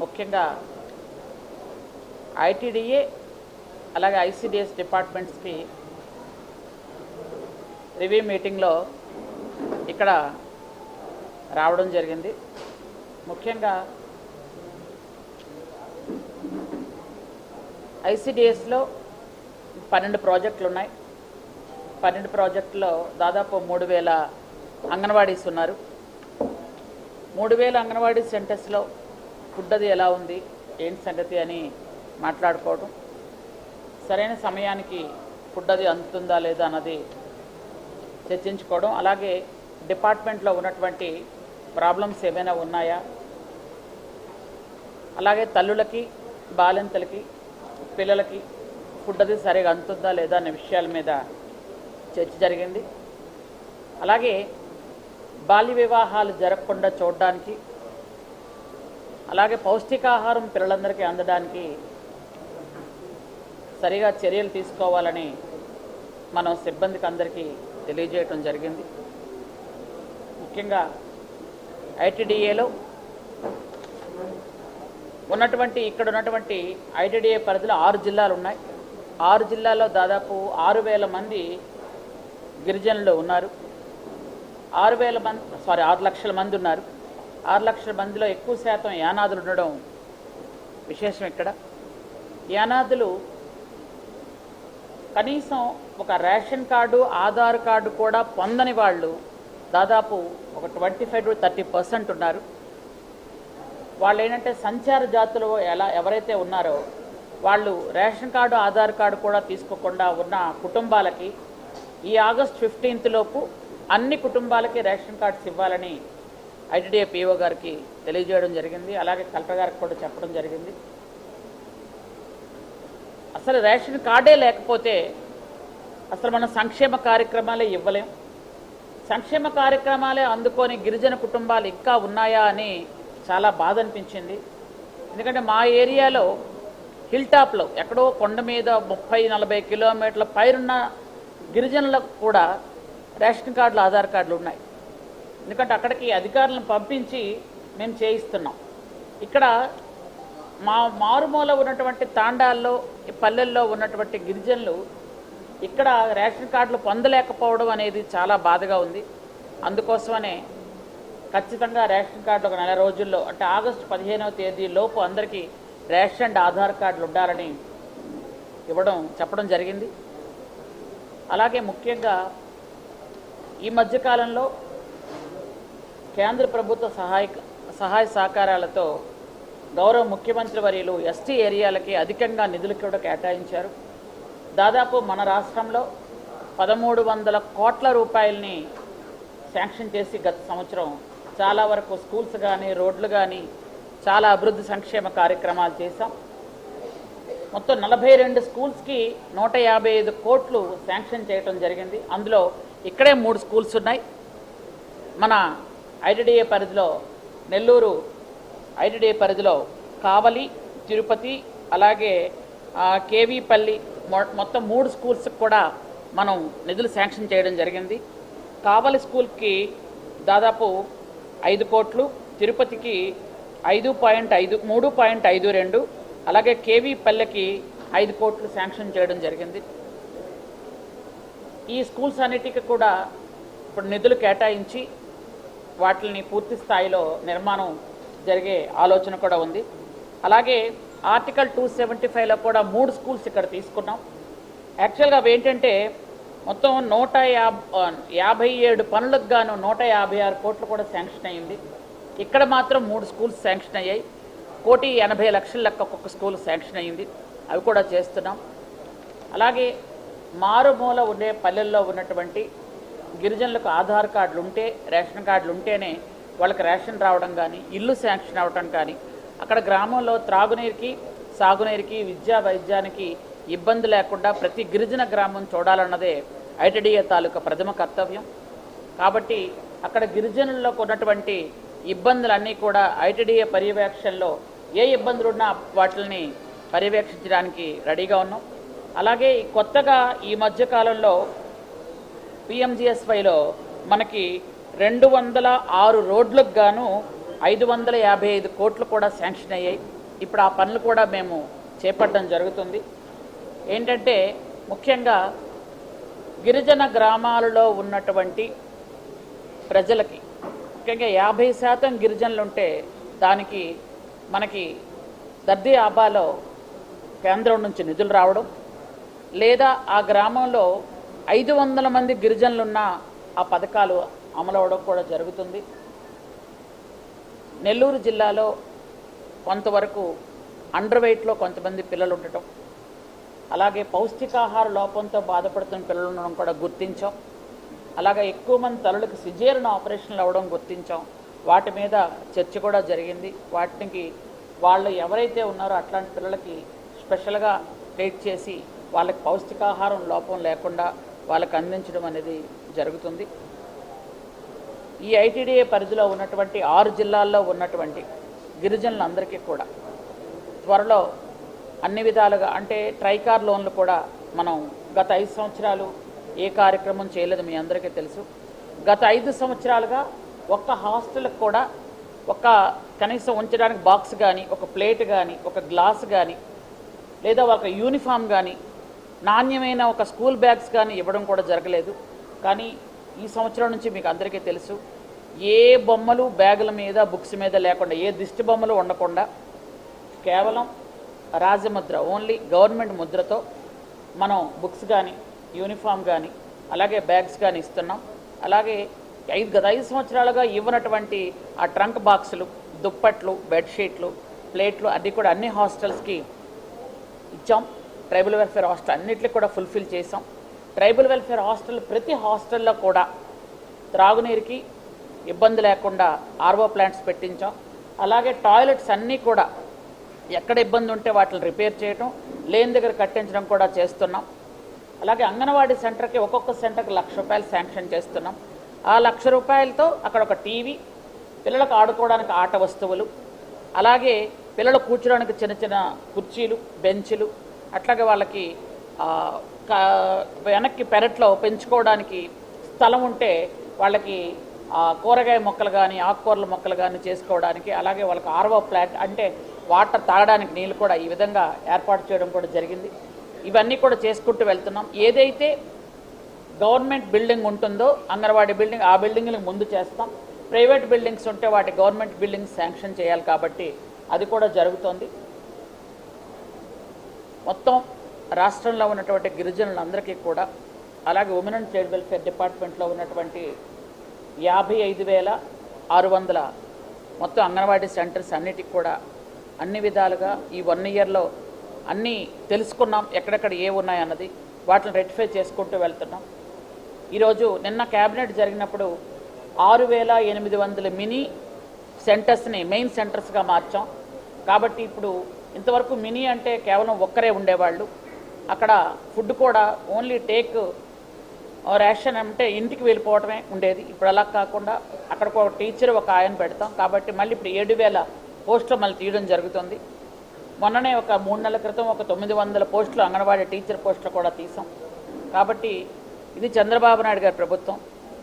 ముఖ్యంగా ఐటీడీఏ అలాగే ICDS డిపార్ట్మెంట్స్కి review మీటింగ్లో ఇక్కడ రావడం జరిగింది. ముఖ్యంగా ఐసిడిఎస్లో పన్నెండు ప్రాజెక్టులు ఉన్నాయి. పన్నెండు ప్రాజెక్టులో దాదాపు మూడు వేల అంగన్వాడీస్ ఉన్నారు. మూడు వేల అంగన్వాడీ సెంటర్స్లో ఫుడ్ అది ఎలా ఉంది ఏంటి సంగతి అని మాట్లాడుకోవడం సరైన సమయానికి ఫుడ్ అది అందుతుందా లేదా అన్నది చర్చించుకోవడం. అలాగే డిపార్ట్మెంట్లో ఉన్నటువంటి ప్రాబ్లమ్స్ ఏమైనా ఉన్నాయా? అలాగే తల్లులకి బాలింతలకి పిల్లలకి ఫుడ్ అది సరిగా అందుతుందా లేదా అనే విషయాల మీద చర్చ జరిగింది. అలాగే బాల్య వివాహాలు జరగకుండా చూడడానికి అలాగే పౌష్టికాహారం పిల్లలందరికీ అందడానికి సరిగా చర్యలు తీసుకోవాలని మనం సిబ్బందికి అందరికీ తెలియజేయటం జరిగింది. ముఖ్యంగా ఐటీడీఏలో ఉన్నటువంటి ఇక్కడ ఉన్నటువంటి ఐటీడీఏ పరిధిలో ఆరు జిల్లాలు ఉన్నాయి. ఆరు జిల్లాల్లో దాదాపు ఆరు వేల మంది గిరిజనులు ఉన్నారు. ఆరు వేల మంది సారీ ఆరు లక్షల మంది ఉన్నారు. ఆరు లక్షల మందిలో ఎక్కువ శాతం యానాదులు ఉండడం విశేషం ఇక్కడ. యానాదులు కనీసం ఒక రేషన్ కార్డు ఆధార్ కార్డు కూడా పొందని వాళ్ళు దాదాపు ఒక twenty five to thirty percent ఉన్నారు. వాళ్ళు ఏంటంటే సంచార జాతులు ఎలా ఎవరైతే ఉన్నారో వాళ్ళు రేషన్ కార్డు ఆధార్ కార్డు కూడా తీసుకోకుండా ఉన్న కుటుంబాలకి ఈ ఆగస్ట్ ఫిఫ్టీన్త్ లోపు అన్ని కుటుంబాలకి రేషన్ కార్డ్స్ ఇవ్వాలని ఐటీడీఏ పిఓ గారికి తెలియజేయడం జరిగింది. అలాగే కలెక్టర్ గారికి కూడా చెప్పడం జరిగింది. అసలు రేషన్ కార్డే లేకపోతే అసలు మనం సంక్షేమ కార్యక్రమాలే ఇవ్వలేం. సంక్షేమ కార్యక్రమాలే అందుకొని గిరిజన కుటుంబాలు ఇంకా ఉన్నాయా అని చాలా బాధ అనిపించింది. ఎందుకంటే మా ఏరియాలో హిల్ టాప్లో ఎక్కడో కొండ మీద ముప్పై నలభై కిలోమీటర్ల పైరున్న గిరిజనులకు కూడా రేషన్ కార్డులు ఆధార్ కార్డులు ఉన్నాయి. ఎందుకంటే అక్కడికి అధికారులను పంపించి మేము చేయిస్తున్నాం. ఇక్కడ మా మారుమూల ఉన్నటువంటి తాండాల్లో ఈ పల్లెల్లో ఉన్నటువంటి గిరిజనులు ఇక్కడ రేషన్ కార్డులు పొందలేకపోవడం అనేది చాలా బాధగా ఉంది. అందుకోసమనే ఖచ్చితంగా రేషన్ కార్డు ఒక నెల రోజుల్లో అంటే ఆగస్టు పదిహేనవ తేదీ లోపు అందరికీ రేషన్ అండ్ ఆధార్ కార్డులు ఉండాలని ఇవ్వడం చెప్పడం జరిగింది. అలాగే ముఖ్యంగా ఈ మధ్యకాలంలో కేంద్ర ప్రభుత్వ సహాయ సహాయ సహకారాలతో గౌరవ ముఖ్యమంత్రి వర్యులు ఎస్టీ ఏరియాలకి అధికంగా నిధులు కూడా కేటాయించారు. దాదాపు మన రాష్ట్రంలో పదమూడు వందల కోట్ల రూపాయలని శాంక్షన్ చేసి గత సంవత్సరం చాలా వరకు స్కూల్స్ కానీ రోడ్లు కానీ చాలా అభివృద్ధి సంక్షేమ కార్యక్రమాలు చేశాం. మొత్తం నలభై రెండు స్కూల్స్కి నూట యాభై ఐదు కోట్లు శాంక్షన్ చేయడం జరిగింది. అందులో ఇక్కడే మూడు స్కూల్స్ ఉన్నాయి. మన ఐటీడీఏ పరిధిలో నెల్లూరు ఐటీడీఏ పరిధిలో కావలి తిరుపతి అలాగే కేవీపల్లి మొ- మొత్తం మూడు స్కూల్స్కి కూడా మనం నిధులు శాంక్షన్ చేయడం జరిగింది. కావలి స్కూల్కి దాదాపు ఐదు కోట్లు తిరుపతికి ఐదు పాయింట్ ఐదు మూడు పాయింట్ ఐదు రెండు అలాగే కేవీ పల్లెకి ఐదు కోట్లు శాంక్షన్ చేయడం జరిగింది. ఈ స్కూల్స్ అన్నిటికీ కూడా ఇప్పుడు నిధులు కేటాయించి వాటిని పూర్తి స్థాయిలో నిర్మాణం జరిగే ఆలోచన కూడా ఉంది. అలాగే ఆర్టికల్ టూ సెవెంటీ ఫైవ్లో కూడా మూడు స్కూల్స్ ఇక్కడ తీసుకున్నాం. యాక్చువల్గా అవి ఏంటంటే మొత్తం నూట యాభై ఏడు పనులకు గాను నూట యాభై ఆరు కోట్లు కూడా శాంక్షన్ అయ్యింది. ఇక్కడ మాత్రం మూడు స్కూల్స్ శాంక్షన్ అయ్యాయి. కోటి ఎనభై లక్షల లెక్క ఒక్కొక్క స్కూల్ శాంక్షన్ అయ్యింది. అవి కూడా చేస్తున్నాం. అలాగే మారుమూల ఉండే పల్లెల్లో ఉన్నటువంటి గిరిజనులకు ఆధార్ కార్డులు ఉంటే రేషన్ కార్డులు ఉంటేనే వాళ్ళకి రేషన్ రావడం కానీ ఇల్లు శాంక్షన్ అవ్వడం కానీ అక్కడ గ్రామంలో త్రాగునీరుకి సాగునీరుకి విద్యా వైద్యానికి ఇబ్బంది లేకుండా ప్రతి గిరిజన గ్రామం చూడాలన్నదే ఐటీడీఏ తాలూకా ప్రథమ కర్తవ్యం. కాబట్టి అక్కడ గిరిజనుల్లో ఉన్నటువంటి ఇబ్బందులన్నీ కూడా ఐటీడీఏ పర్యవేక్షణలో ఏ ఇబ్బందులు ఉన్నా వాటిని పర్యవేక్షించడానికి రెడీగా ఉన్నాం. అలాగే కొత్తగా ఈ మధ్యకాలంలో పిఎంజిఎస్వైలో మనకి రెండు వందల ఆరు రోడ్లకు గాను ఐదు వందల యాభై ఐదు కోట్లు కూడా శాంక్షన్ అయ్యాయి. ఇప్పుడు ఆ పనులు కూడా మేము చేపట్టడం జరుగుతుంది. ఏంటంటే ముఖ్యంగా గిరిజన గ్రామాలలో ఉన్నటువంటి ప్రజలకి ముఖ్యంగా యాభై శాతం గిరిజనులు ఉంటే దానికి మనకి దర్ది ఆబాలో కేంద్రం నుంచి నిధులు రావడం లేదా ఆ గ్రామంలో ఐదు వందల మంది గిరిజనులున్న ఆ పథకాలు అమలవడం కూడా జరుగుతుంది. నెల్లూరు జిల్లాలో కొంతవరకు అండర్ వెయిట్లో కొంతమంది పిల్లలు ఉండటం అలాగే పౌష్టికాహార లోపంతో బాధపడుతున్న పిల్లలు ఉండడం కూడా గుర్తించాం. అలాగే ఎక్కువ మంది తలలకు సిజేరియన్ ఆపరేషన్లు అవ్వడం గుర్తించాం. వాటి మీద చర్చ కూడా జరిగింది. వాటికి వాళ్ళు ఎవరైతే ఉన్నారో అట్లాంటి పిల్లలకి స్పెషల్గా ట్రీట్ చేసి వాళ్ళకి పౌష్టికాహారం లోపం లేకుండా వాళ్ళకి అందించడం అనేది జరుగుతుంది. ఈ ఐటీడీఏ పరిధిలో ఉన్నటువంటి ఆరు జిల్లాల్లో ఉన్నటువంటి గిరిజనులందరికీ కూడా త్వరలో అన్ని విధాలుగా అంటే ట్రైకార్ లోన్లు కూడా మనం గత ఐదు సంవత్సరాలు ఏ కార్యక్రమం చేయలేదు మీ అందరికీ తెలుసు. గత ఐదు సంవత్సరాలుగా ఒక్క హాస్టల్కి కూడా ఒక కనీసం ఉంచడానికి బాక్స్ కానీ ఒక ప్లేట్ కానీ ఒక గ్లాస్ కానీ లేదా ఒక యూనిఫామ్ కానీ నాణ్యమైన ఒక స్కూల్ బ్యాగ్స్ కానీ ఇవ్వడం కూడా జరగలేదు. కానీ ఈ సంవత్సరం నుంచి మీకు అందరికీ తెలుసు ఏ బొమ్మలు బ్యాగుల మీద బుక్స్ మీద లేకుండా ఏ దిష్టి బొమ్మలు ఉండకుండా కేవలం రాజముద్ర ఓన్లీ గవర్నమెంట్ ముద్రతో మనం బుక్స్ కానీ యూనిఫామ్ కానీ అలాగే బ్యాగ్స్ కానీ ఇస్తున్నాం. అలాగే ఐదు గత ఐదు సంవత్సరాలుగా ఇవ్వనటువంటి ఆ ట్రంక్ బాక్సులు దుప్పట్లు బెడ్షీట్లు ప్లేట్లు అన్నీ కూడా అన్ని హాస్టల్స్కి ఇచ్చాం. ట్రైబల్ వెల్ఫేర్ హాస్టల్ అన్నింటికి కూడా ఫుల్ఫిల్ చేసాం ట్రైబల్ వెల్ఫేర్ హాస్టల్ ప్రతి హాస్టల్లో కూడా త్రాగునీరుకి ఇబ్బంది లేకుండా ఆర్వో ప్లాంట్స్ పెట్టించాం. అలాగే టాయిలెట్స్ అన్నీ కూడా ఎక్కడ ఇబ్బంది ఉంటే వాటిని రిపేర్ చేయడం లేని దగ్గర కట్టించడం కూడా చేస్తున్నాం. అలాగే అంగన్వాడీ సెంటర్కి ఒక్కొక్క సెంటర్కి లక్ష రూపాయలు శాంక్షన్ చేస్తున్నాం. ఆ లక్ష రూపాయలతో అక్కడ ఒక టీవీ పిల్లలకు ఆడుకోవడానికి ఆట వస్తువులు అలాగే పిల్లలు కూర్చోడానికి చిన్న చిన్న కుర్చీలు బెంచ్లు అట్లాగే వాళ్ళకి వెనక్కి పెరట్లో పెంచుకోవడానికి స్థలం ఉంటే వాళ్ళకి కూరగాయ మొక్కలు కానీ ఆకుకూరల మొక్కలు కానీ చేసుకోవడానికి అలాగే వాళ్ళకి ఆర్వో ప్లాంట్ అంటే వాటర్ తాగడానికి నీళ్ళు కూడా ఈ విధంగా ఏర్పాటు చేయడం కూడా జరిగింది. ఇవన్నీ కూడా చేసుకుంటూ వెళ్తున్నాం. ఏదైతే గవర్నమెంట్ బిల్డింగ్ ఉంటుందో అంగన్వాడీ బిల్డింగ్ ఆ బిల్డింగ్లకు ముందు చేస్తాం. ప్రైవేట్ బిల్డింగ్స్ ఉంటే వాటి గవర్నమెంట్ బిల్డింగ్స్ శాంక్షన్ చేయాలి కాబట్టి అది కూడా జరుగుతోంది. మొత్తం రాష్ట్రంలో ఉన్నటువంటి గిరిజనులందరికీ కూడా అలాగే ఉమెన్ అండ్ చైల్డ్ వెల్ఫేర్ డిపార్ట్మెంట్లో ఉన్నటువంటి యాభై ఐదు వేల ఆరు వందల మొత్తం అంగన్వాడీ సెంటర్స్ అన్నిటికి కూడా అన్ని విధాలుగా ఈ వన్ ఇయర్లో అన్నీ తెలుసుకున్నాం ఎక్కడెక్కడ ఏ ఉన్నాయన్నది వాటిని రెక్టిఫై చేసుకుంటూ వెళ్తున్నాం. ఈరోజు నిన్న క్యాబినెట్ జరిగినప్పుడు ఆరు వేల ఎనిమిది వందల మినీ సెంటర్స్ని మెయిన్ సెంటర్స్గా మార్చాం. కాబట్టి ఇప్పుడు ఇంతవరకు మినీ అంటే కేవలం ఒక్కరే ఉండేవాళ్ళు. అక్కడ ఫుడ్ కూడా ఓన్లీ టేక్ రేషన్ అంటే ఇంటికి వెళ్ళిపోవటమే ఉండేది. ఇప్పుడు అలా కాకుండా అక్కడ ఒక టీచర్ ఒక ఆయన పెడతాం. కాబట్టి మళ్ళీ ఇప్పుడు ఏడు వేల పోస్టులు మళ్ళీ తీయడం జరుగుతుంది. మొన్ననే ఒక మూడు నెలల క్రితం ఒక తొమ్మిది వందల పోస్టులు అంగన్వాడీ టీచర్ పోస్టులు కూడా తీసాం. కాబట్టి ఇది చంద్రబాబు నాయుడు గారి ప్రభుత్వం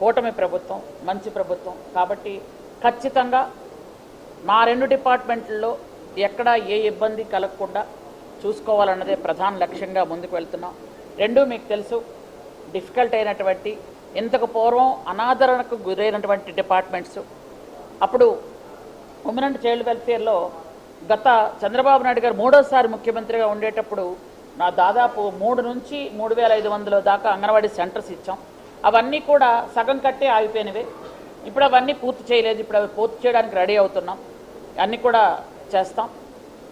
కూటమి ప్రభుత్వం మంచి ప్రభుత్వం. కాబట్టి ఖచ్చితంగా మా రెండు డిపార్ట్మెంట్లలో ఎక్కడ ఏ ఇబ్బంది కలగకుండా చూసుకోవాలన్నదే ప్రధాన లక్ష్యంగా ముందుకు వెళ్తున్నాం. రెండు మీకు తెలుసు డిఫికల్ట్ అయినటువంటి ఇంతకు పూర్వం అనాదరణకు గురైనటువంటి డిపార్ట్మెంట్స్. అప్పుడు ఉమెన్ అండ్ చైల్డ్ వెల్ఫేర్లో గత చంద్రబాబు నాయుడు గారు మూడోసారి ముఖ్యమంత్రిగా ఉండేటప్పుడు నా దాదాపు మూడు నుంచి మూడు వేల ఐదు వందల దాకా అంగన్వాడీ సెంటర్స్ ఇచ్చాం. అవన్నీ కూడా సగం కట్టే ఆగిపోయినవి. ఇప్పుడు అవన్నీ పూర్తి చేయలేదు. ఇప్పుడు అవి పూర్తి చేయడానికి రెడీ అవుతున్నాం. అన్నీ కూడా చేస్తాం.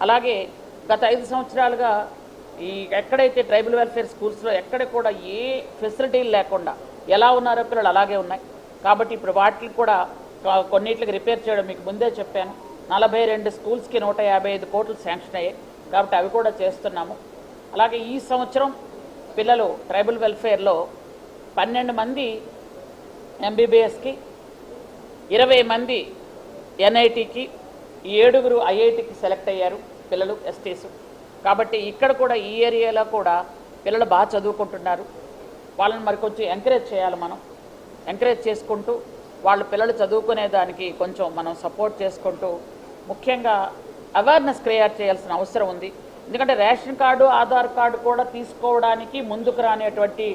అలాగే గత ఐదు సంవత్సరాలుగా ఈ ఎక్కడైతే ట్రైబల్ వెల్ఫేర్ స్కూల్స్లో ఎక్కడ కూడా ఏ ఫెసిలిటీలు లేకుండా ఎలా ఉన్నారో పిల్లలు అలాగే ఉన్నాయి. కాబట్టి ఇప్పుడు వాటికి కూడా కా- కొన్నిటికి రిపేర్ చేయడం మీకు ముందే చెప్పాను. నలభై రెండు స్కూల్స్కి నూట యాభై ఐదు కోట్లు శాంక్షన్ అయ్యాయి. కాబట్టి అవి కూడా చేస్తున్నాము. అలాగే ఈ సంవత్సరం పిల్లలు ట్రైబల్ వెల్ఫేర్లో పన్నెండు మంది ఎంబీబీఎస్కి ఇరవై మంది ఎన్ఐటికి ఈ ఏడుగురు ఐఐటికి సెలెక్ట్ అయ్యారు పిల్లలు ఎస్టీస్. కాబట్టి ఇక్కడ కూడా ఈ ఏరియాలో కూడా పిల్లలు బాగా చదువుకుంటున్నారు. వాళ్ళని మరి కొంచెం ఎంకరేజ్ చేయాలి మనం. ఎంకరేజ్ చేసుకుంటూ వాళ్ళ పిల్లలు చదువుకునే దానికి కొంచెం మనం సపోర్ట్ చేసుకుంటూ ముఖ్యంగా అవేర్నెస్ క్రియేట్ చేయాల్సిన అవసరం ఉంది. ఎందుకంటే రేషన్ కార్డు ఆధార్ కార్డు కూడా తీసుకోవడానికి ముందుకు రానేటువంటి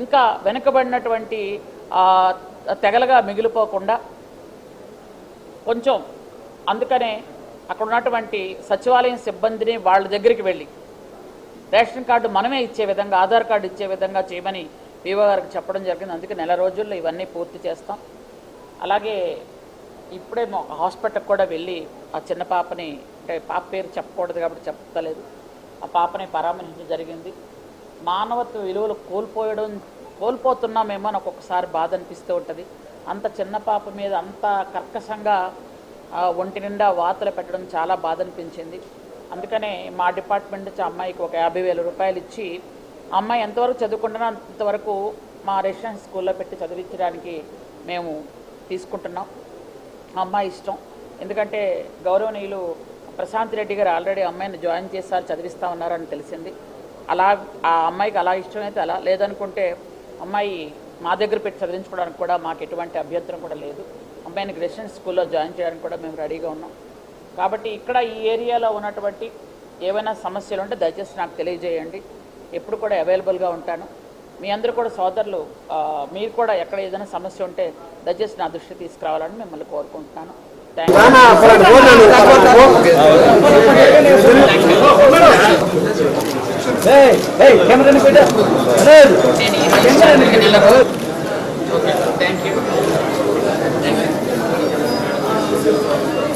ఇంకా వెనుకబడినటువంటి తెగలుగా మిగిలిపోకుండా కొంచెం అందుకనే అక్కడ ఉన్నటువంటి సచివాలయం సిబ్బందిని వాళ్ళ దగ్గరికి వెళ్ళి రేషన్ కార్డు మనమే ఇచ్చే విధంగా ఆధార్ కార్డు ఇచ్చే విధంగా చేయమని వివో గారికి చెప్పడం జరిగింది. అందుకే నెల రోజుల్లో ఇవన్నీ పూర్తి చేస్తాం. అలాగే ఇప్పుడే మా హాస్పిటల్కి కూడా వెళ్ళి ఆ చిన్న పాపని అంటే పాప పేరు చెప్పకూడదు కాబట్టి చెప్తలేదు ఆ పాపని పరామర్శించడం జరిగింది. మానవత్వ విలువలు కోల్పోయడం కోల్పోతున్నామేమో అని ఒక్కొక్కసారి బాధ అనిపిస్తూ ఉంటుంది. అంత చిన్న పాప మీద అంత కర్కశంగా ఒంటి నిండా వాతలు పెట్టడం చాలా బాధ అనిపించింది అందుకనే మా డిపార్ట్మెంట్ నుంచి అమ్మాయికి ఒక యాభై వేల రూపాయలు ఇచ్చి అమ్మాయి ఎంతవరకు చదువుకుంటున్నా అంతవరకు మా రెసిడెన్స్ స్కూల్లో పెట్టి చదివించడానికి మేము తీసుకుంటున్నాం. అమ్మాయి ఇష్టం. ఎందుకంటే గౌరవనీయులు ప్రశాంత్ రెడ్డి గారు ఆల్రెడీ అమ్మాయిని జాయిన్ చేశారు చదివిస్తా ఉన్నారని తెలిసింది. అలా ఆ అమ్మాయికి అలా ఇష్టమైతే అలా. లేదనుకుంటే అమ్మాయి మా దగ్గర పెట్టి చదివించుకోవడానికి కూడా మాకు ఎటువంటి అభ్యంతరం కూడా లేదు. అమ్మాయిని రెసిడెన్స్ స్కూల్లో జాయిన్ చేయడానికి కూడా మేము రెడీగా ఉన్నాం. కాబట్టి ఇక్కడ ఈ ఏరియాలో ఉన్నటువంటి ఏవైనా సమస్యలు ఉంటే దయచేసి నాకు తెలియజేయండి. ఎప్పుడు కూడా అవైలబుల్గా ఉంటాను. మీ అందరూ కూడా సోదరులు మీరు కూడా ఎక్కడ ఏదైనా సమస్య ఉంటే దయచేసి నా దృష్టి తీసుకురావాలని మిమ్మల్ని కోరుకుంటున్నాను. Thank you thank you